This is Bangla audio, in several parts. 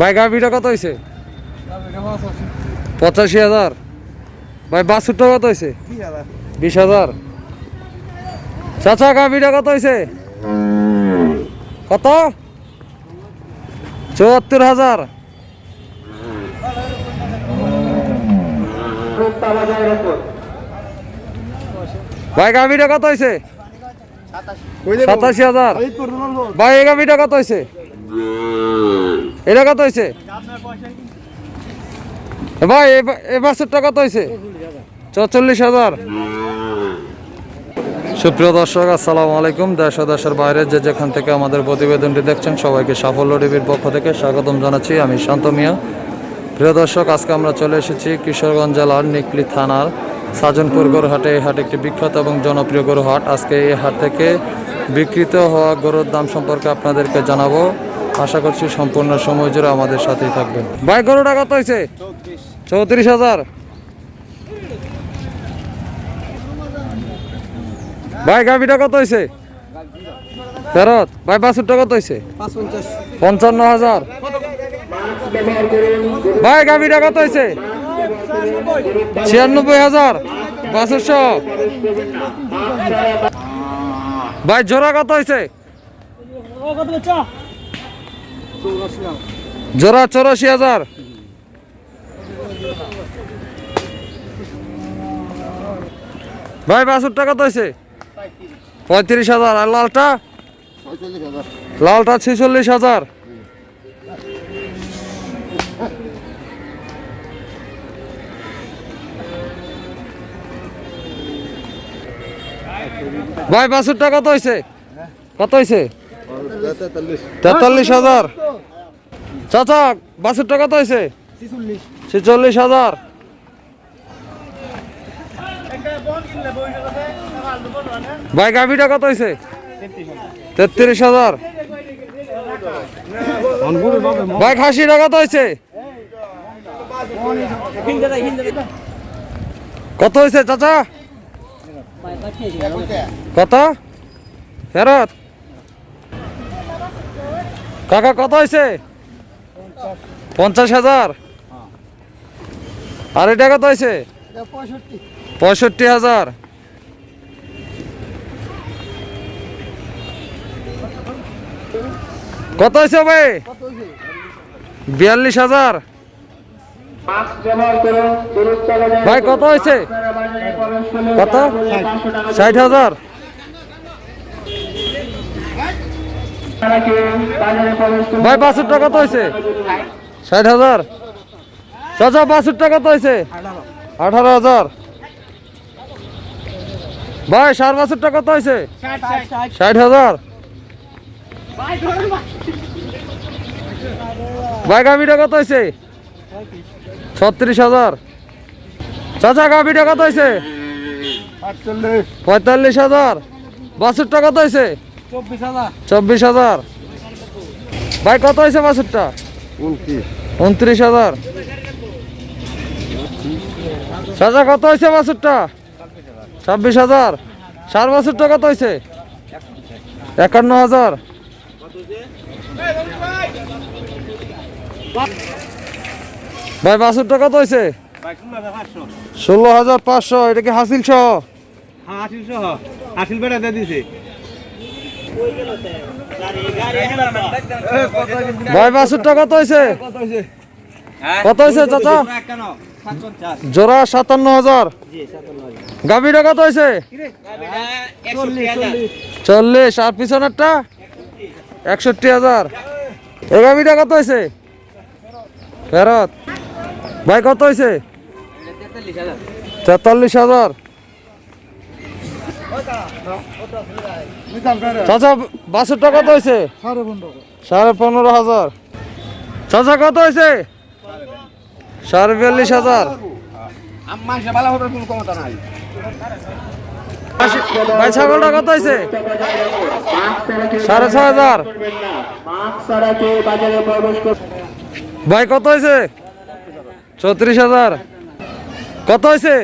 ভাই, গাভিটা কত হয়েছে পঁচাশি হাজার। ভাই বাসুরটা কত হয়েছে বিশ হাজার। চাচা, গাভিটা কত হয়েছে কত? চুয়াত্তর হাজার। ভাই, গাভিটা কত হয়েছে সাতাশি হাজার। ভাই, এই গাভিটা কত হয়েছে এটা কত হয়েছে ভাই, এ- বাছুরটা কত হয়েছে চল্লিশ হাজার। সুপ্রিয় দর্শক, আসসালামু আলাইকুম। দেশ দেশের বাইরে যে যেখান থেকে আমাদের প্রতিবেদনটি দেখছেন, সবাইকে সাফল্য টিভির পক্ষ থেকে স্বাগতম জানাচ্ছি। আমি শান্ত মিয়া। প্রিয় দর্শক, আজকে আমরা চলে এসেছি কিশোরগঞ্জ জেলার নিকলি থানার সাজনপুর গরুহাটে। এই হাট একটি বিখ্যাত এবং জনপ্রিয় গরু হাট আজকে এই হাট থেকে বিকৃত হওয়া গরুর দাম সম্পর্কে আপনাদেরকে জানাব। আশা করছি সম্পূর্ণ সময় জুড়ে আমাদের সাথেই থাকবেন। ভাই গরুটা কত হয়েছে? চৌত্রিশ। হাজার। ভাই গাভিটা কত হয়েছে? ফেরত। ভাই বাছুরটা কত হয়েছে? পঞ্চান্ন হাজার। ভাই গাভিটা কত হয়েছে? ছিয়ানব্বই হাজার। বাছুরশো ভাই জোড়া কত হয়েছে? জোড়া চৌরাশি হাজার। ভাই বাছুরটা কত হয়েছে। পঁয়ত্রিশ হাজার। আর লালটা? লালটা ছেচল্লিশ হাজার। ভাই বাছুরটা কত হয়েছে। কত হয়েছে? তেতাল্লিশ হাজার। চাচা বাছুরটা কত হয়েছে? ছেচল্লিশ হাজার। ভাই, গাভিটা কত হয়েছে? তেত্রিশ হাজার। ভাই, খাসিটা কত হয়েছে? কত হয়েছে, চাচা? কত? ফেরত? কাকা, কত হয়েছে? পঞ্চাশ হাজার? আর এটা কত হয়েছে? পঁয়ষট্টি হাজার। কত হয়েছে ভাই? বিয়াল্লিশ হাজার। ভাই, কত হয়েছে? কত? ষাট হাজার। ভাই, বাষট্টি টাকা কত হয়েছে ষাট হাজার। চাচা, বাষট্টি টাকা কত হয়েছে আঠারো হাজার। ভাই সার বাষট্টি টাকা কত হয়েছে ষাট হাজার। ভাই গাভিটা কত হয়েছে ছত্রিশ হাজার। চাচা গাভিটা কত হয়েছে পঁয়তাল্লিশ হাজার। বাছুরটা কত হয়েছে চব্বিশ হাজার। ভাই কত হয়েছে বাছুরটা? উনত্রিশ। হাজার। চাচা কত হয়েছে বাছুরটা? ছাব্বিশ হাজার। সার বাছুরটা কত হয়েছে? একান্ন হাজার। ভাই বাছুরটা কত হয়েছে? ষোলো হাজার পাঁচশো। এটা কি হাসিল সহ আসিল বেড়া দিয়ে দিছে। ভাই বাছুরটা কত হয়েছে কত হয়েছে চাচা? জোড়া সাতান্ন হাজার। গাভীটা কত হয়েছে চল্লিশ। আর পিছনেরটা? একষট্টি হাজার। এ গাভীটা কত হয়েছে ফেরত। ভাই, কত হয়েছে তেতাল্লিশ হাজার। চাচা, বাছুরটা কত হয়েছে? সাড়ে পনেরো হাজার। চাচা, কত হয়েছে? সাড়ে বিয়াল্লিশ হাজার। ভাই, ছাগলটা কত হয়েছে? সাড়ে ছয় হাজার। ভাই, কত হয়েছে? চৌত্রিশ হাজার। কত হয়েছে?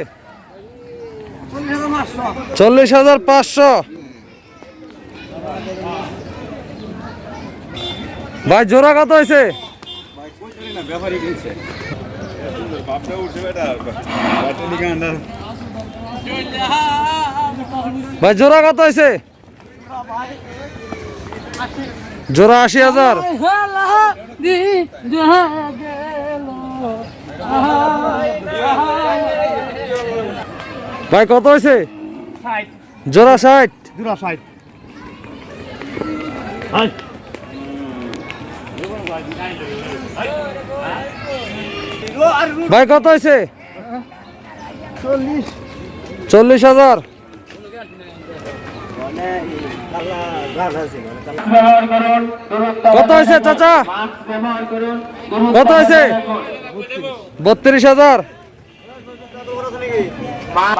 চল্লিশ হাজার পাঁচশো। ভাই জোড়া কত হয়েছে? ভাই জোড়া কত হয়েছে? জোড়া আশি হাজার। ভাই কত হয়েছে? জোড়া ষাট। দুরা সাইড ভাই কত হয়েছে? চল্লিশ হাজার। কত হয়েছে চাচা? কত হয়েছে? বত্রিশ হাজার।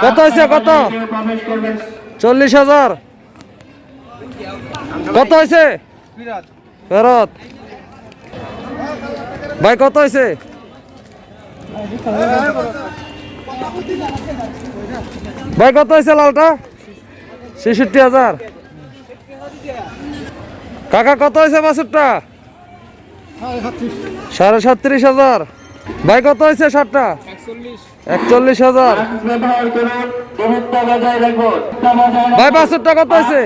কত হয়েছে কত? চল্লিশ হাজার। কত হয়েছে? ফেরত। ভাই, কত হয়েছে? ভাই, কত হয়েছে লালটা? ছেষট্টি হাজার। কাকা, কত হয়েছে বাছুরটা? সাড়ে সাতত্রিশ হাজার। ভাই, কত হয়েছে ষাটটা? একচল্লিশ। হাজার। ভাই বাছুরটা কত হয়েছে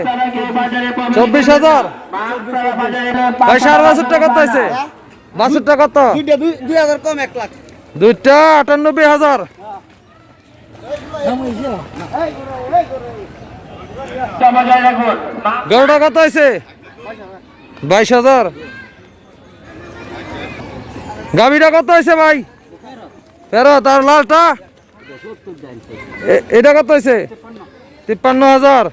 চব্বিশ হাজার। ভাই সার বাছুরটা কত হয়েছে বাছুরটা কত? দুইটা দুই হাজার কম এক লাখ। দুইটা আটানব্বই হাজার। গরুটা কত হয়েছে বাইশ হাজার। গাভিটা কত হয়েছে ভাই? ফেরত আর লালটা? এটা কত হয়েছে তিপ্পান্ন হাজার।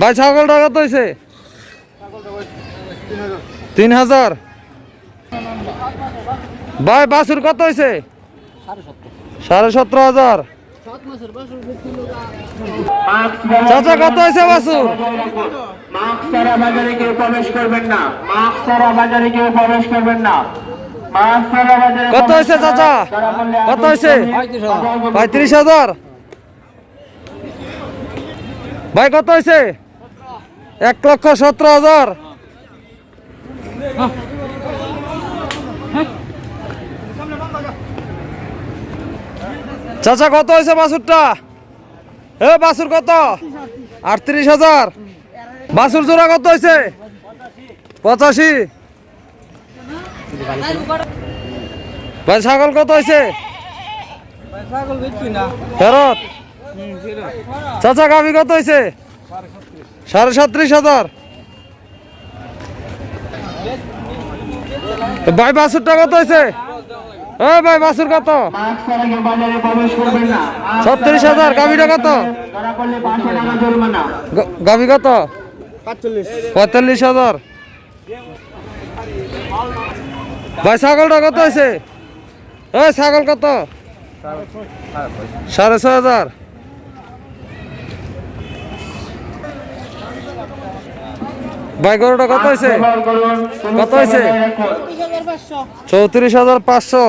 ভাই, ছাগলটা কত হয়েছে তিন হাজার। ভাই বাসুর কত হয়েছে সাড়ে সতেরো হাজার। চাচা, কত হয়েছে বাসুর মাস্ক ছাড়া বাজারে কেউ প্রবেশ করবেন না। মাস্ক ছাড়া বাজারে কেউ প্রবেশ করবেন না। কত হয়েছে, চাচা? কত হয়েছে? পঁয়ত্রিশ হাজার। ভাই, কত হয়েছে? এক লক্ষ সতেরো হাজার। চাচা, কত হয়েছে বাসুরটা এ বাসুর কত? আটত্রিশ হাজার। বাসুর জোড়া কত হয়েছে? পঁচাশি। ছাগল কত হয়েছে ফেরত? চাচা, গাভি কত হয়েছে সাড়ে সাতত্রিশ হাজার। ভাই বাসুরটা কত হয়েছে ভাই বাসুর কত? ছত্রিশ হাজার, গাভিটা কত? গাভি কত? পঁয়তাল্লিশ হাজার। ভাই, ছাগলটা কত হয়েছে? এ ছাগল কত? সাড়ে ছয় হাজার। ভাই, গরুটা কত হয়েছে? কত হয়েছে? চৌত্রিশ হাজার পাঁচশো।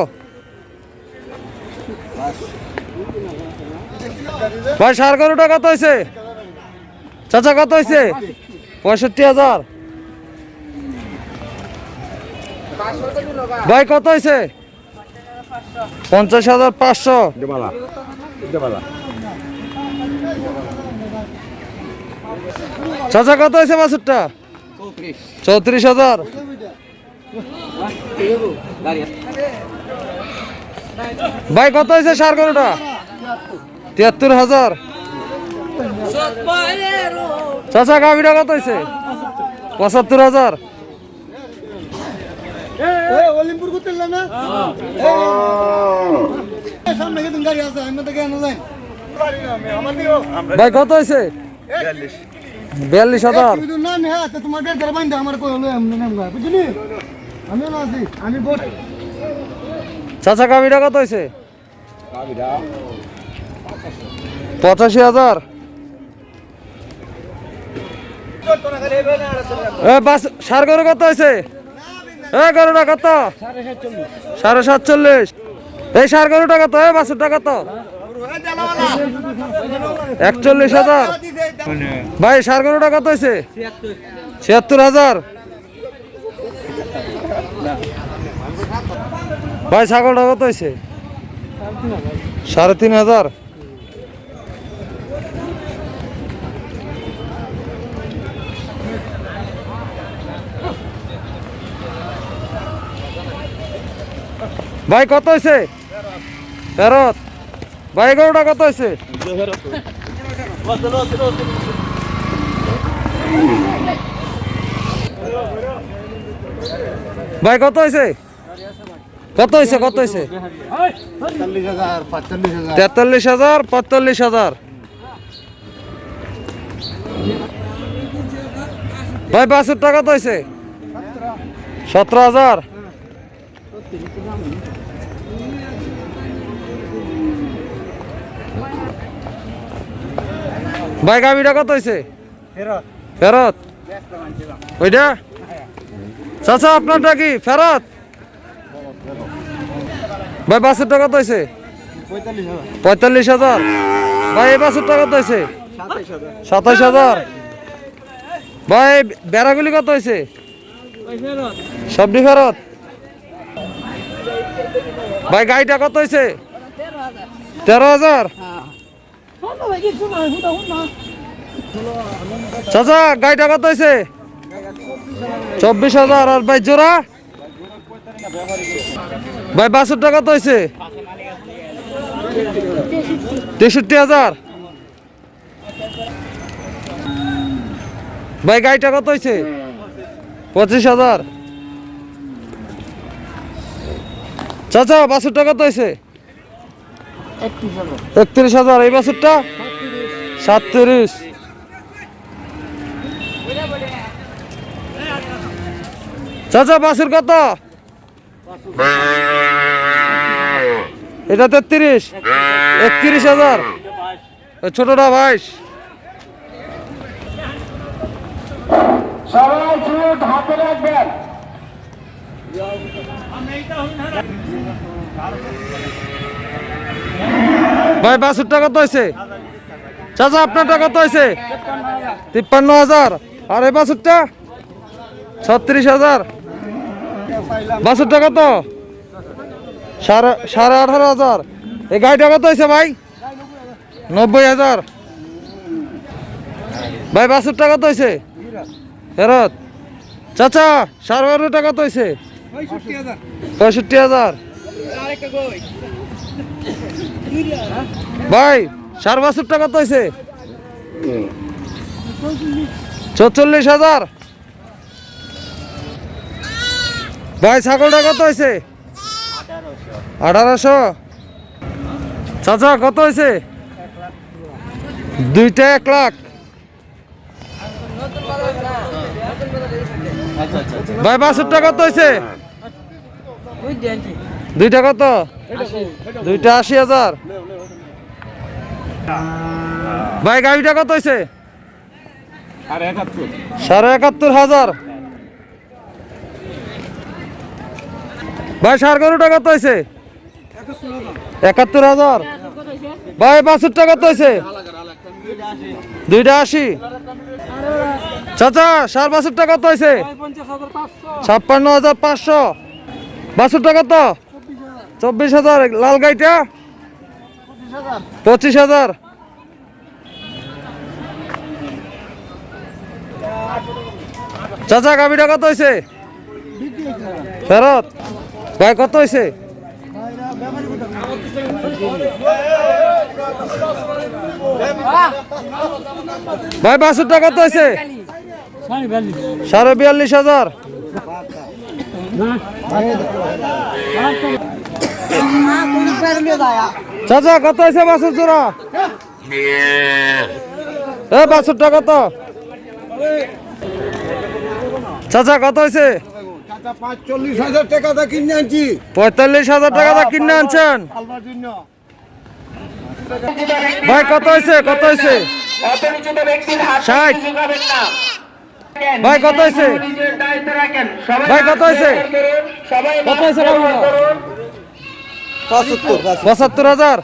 ভাই, সার গরুটা কত হয়েছে? চাচা, কত হয়েছে? পঁয়ষট্টি হাজার। ভাই কত হয়েছে পঞ্চাশ হাজার পাঁচশো। চাচা কত হয়েছে বাছুরটা? চৌত্রিশ হাজার। ভাই কত হয়েছে সার গরুটা? তিয়াত্তর হাজার। চাচা গাভিটা কত হয়েছে পঁচাত্তর হাজার। অলিম্পুর করতে না? সামনে কিন্তু গাড়ি আছে আমি তো কেন যাই ভাই কত হয়েছে? বিয়াল্লিশ। হাজার। তুমি তো না নেহা তো তোমার ডের ধরে আমার কই হলো এমনি নাম বুঝলি? আমি না আছি আমি বোট চাচা গাভিটা কত হয়েছে? পঁচাশি হাজার। সার গরু কত হয়েছে? এ গরুটা কত? সাড়ে সাতচল্লিশ। এই সার গরুটা কত? এ বাসুরটা কত? একচল্লিশ হাজার। ভাই, সার গরুটা কত হয়েছে? ছিয়াত্তর হাজার। ভাই, ছাগলটা কত হয়েছে? সাড়ে তিন হাজার। ভাই, কত হয়েছে ফেরত ভাই, এগারোটা কত হয়েছে ভাই, কত হয়েছে কত হয়েছে কত হয়েছে তেতাল্লিশ হাজার, পঁয়তাল্লিশ হাজার। ভাই বাসের টাকা কত হয়েছে সতেরো হাজার। ভাই গাড়িটা কত হয়েছে ফেরত। ওইটা? চাচা আপনারটা কি? ফেরত? ভাই বাসের টাকা কত হয়েছে পঁয়তাল্লিশ হাজার। ভাই এই বাছুর টাকা কত হয়েছে সাতাইশ হাজার। ভাই বেড়াগুলি কত হয়েছে সবজি ফেরত? ভাই গাড়িটা কত হয়েছে তেরো হাজার। চাচা, গাড়িটা কত হয়েছে? চব্বিশ হাজার, আর ভাই জোড়া? ভাই বাছুর টাকা কত হয়েছে? তেষট্টি হাজার। ভাই, গাড়িটা কত হয়েছে? পঁচিশ হাজার। চাচা বাছুরটা কত হয়েছে? একত্রিশ হাজার, এই বাছুরটা? সাতত্রিশ। চাচা বাছুর কত? এটা তেত্রিশ। একত্রিশ হাজার। ছোটটা বাইশ। রাখবেন ভাই বাছুরটা কত হয়েছে। চাচা আপনারটা কত হয়েছে। তিপ্পান্ন হাজার। আর এই বাছুরটা ছত্রিশ হাজার। বাছুরটা কত সাড়ে সাড়ে আঠারো হাজার। এই গাড়িটা কত হয়েছে ভাই? নব্বই হাজার। ভাই বাছুরটা কত হয়েছে। ফেরত। চাচা, সাড়ে বারো টাকা কত হয়েছে। পঁয়ষট্টি হাজার। ভাই সার টাকা কত হয়েছে চল্লিশ হাজার। ভাই ছাগলটা কত হয়েছে আঠারোশো। চাচা, কত হয়েছে দুইটা এক লাখ। ভাই বাছুরটা কত হয়েছে দুইটা কত? দুইটা আশি হাজার। ভাই, গাড়িটা কত হয়েছে সাড়ে একাত্তর হাজার। ভাই, সার গরুটা কত হয়েছে একাত্তর হাজার। ভাই, বাছুরটা কত হয়েছে দুইটা আশি। চাচা, সার বাছুরটা কত হয়েছে ছাপ্পান্ন হাজার পাঁচশো। বাছুরটা কত? চব্বিশ হাজার লাল গাইটা পঁচিশ হাজার। চাচা গাবিটা কত হয়েছে ফেরত? ভাই কত হয়েছে ভাই বাছুরটা কত হয়েছে সাড়ে বিয়াল্লিশ। হাজার। চাচা কত হয়েছে বাছুর জোড়া? এ বাছুরটা কত? চাচা কত হয়েছে? টাকা হাজার টাকা দা কিনে আনছি পঁয়তাল্লিশ হাজার টাকা দা কিনে আনছেন। ভাই কত হয়েছে? কত হয়েছে? ষাট। ভাই, কত হয়েছে? ভাই, কত হয়েছে? কত হয়েছে পঁচাত্তর হাজার।